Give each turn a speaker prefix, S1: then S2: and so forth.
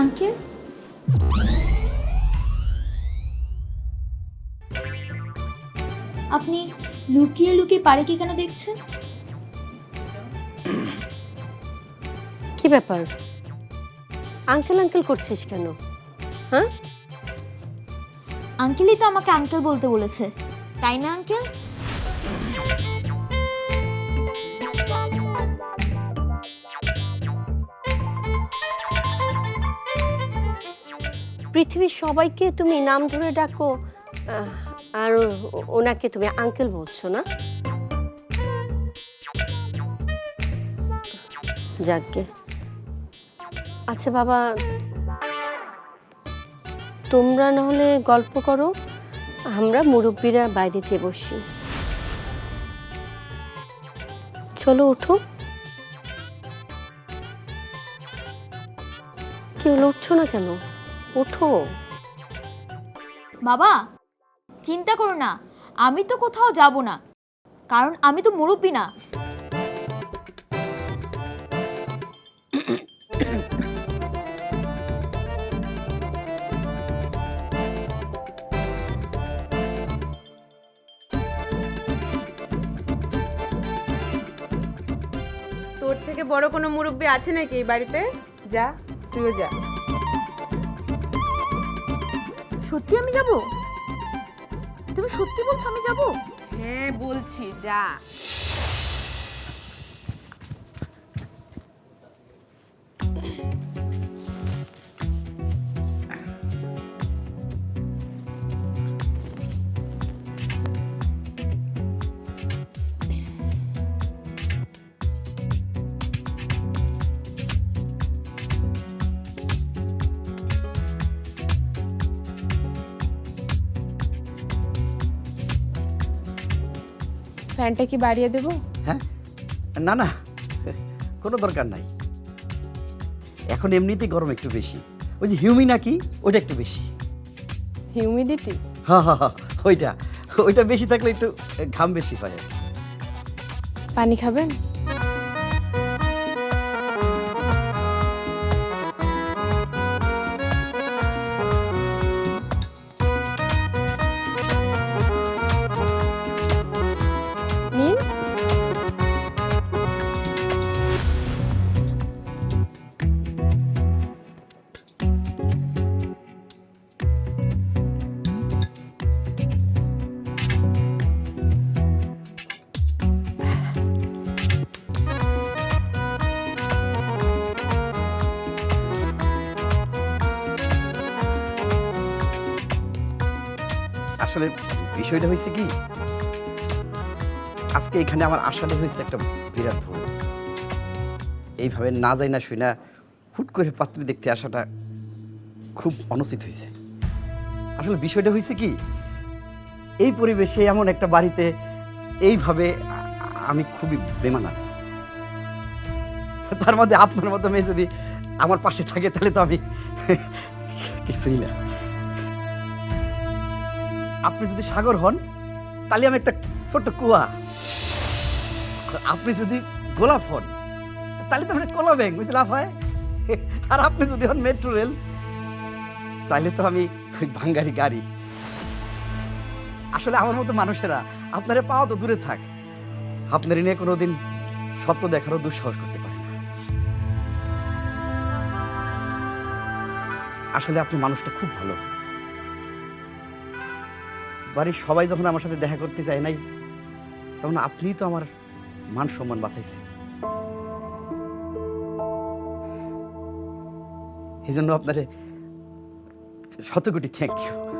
S1: Uncle? আপনি লুকিয়ে লুকিয়ে পারে কি কেন দেখছেন?
S2: কি ব্যাপার? আঙ্কেল আঙ্কেল করছিস কেন? হ্যাঁ?
S1: আঙ্কেলই তো আমাকে আঙ্কেল বলতে বলেছে। তাই না আঙ্কেল?
S2: পৃথিবীর সবাইকে তুমি নাম ধরে ডাকো আর ওনাকে তুমি আঙ্কেল বলছো না? যাকগে। আচ্ছা বাবা, তোমরা নাহলে গল্প করো, আমরা মুরব্বীরা বাইরে যেয়ে বসি। চলো উঠো কেউ উঠছো না কেন? ওঠো।
S1: বাবা চিন্তা করো না আমি তো কোথাও যাব না কারণ আমি তো মুরব্বী না।
S3: তোর থেকে বড় কোনো মুরব্বী আছে নাকি এই বাড়িতে? যা তুইও যা।
S1: সত্যি আমি যাব? তুমি সত্যি বলছো আমি যাব?
S3: হ্যাঁ বলছি যা। ফ্যানটা কি বাড়িয়ে দেব?
S4: হ্যাঁ না না কোনো দরকার নাই। এখন এমনিতেই গরম একটু বেশি। ওই যে হিউমি নাকি ওইটা একটু বেশি।
S3: হিউমিডিটি?
S4: হ্যাঁ হ্যাঁ হ্যাঁ ওইটা ওইটা বেশি থাকলে একটু ঘাম বেশি হয়।
S3: পানি খাবেন?
S4: আসলে বিষয়টা হয়েছে কি? আজকে এখানে আমার আসালে হয়েছে একটা বিরাট ভুল। এইভাবে না যাই না শুই না, হুট করে পাত্রী দেখতে আসাটা খুব অনুচিত হয়েছে। আসলে বিষয়টা হয়েছে কি, এই পরিবেশে এমন একটা বাড়িতে এইভাবে আমি খুবই বেমানান। তার মধ্যে আপনার মতো মেয়ে যদি আমার পাশে থাকে, তাহলে তো আমি কিছুই না। আপনি যদি সাগর হন, তাহলে আমি একটা ছোট্ট কুয়া। আর আপনি যদি গোলাপ হন, তাহলে তো একটা কলা ব্যাংক বুঝতে লাভ হয়? আর আপনি যদি হন মেট্রো রেল তাহলে তো আমি ওই ভাঙ্গারি গাড়ি। আসলে আমার মতো মানুষেরা, আপনারা পাওয়া তো দূরে থাক। আপনার নিয়ে কোনোদিন স্বপ্ন দেখারও দুঃসাহস করতে পারে না। আসলে আপনি মানুষটা খুব ভালো। বাড়ির সবাই যখন আমার সাথে দেখা করতে চায় নাই, তখন আপনিই তো আমার মান সম্মান বাঁচাইছে এই জন্য আপনার শত কোটি থ্যাংক ইউ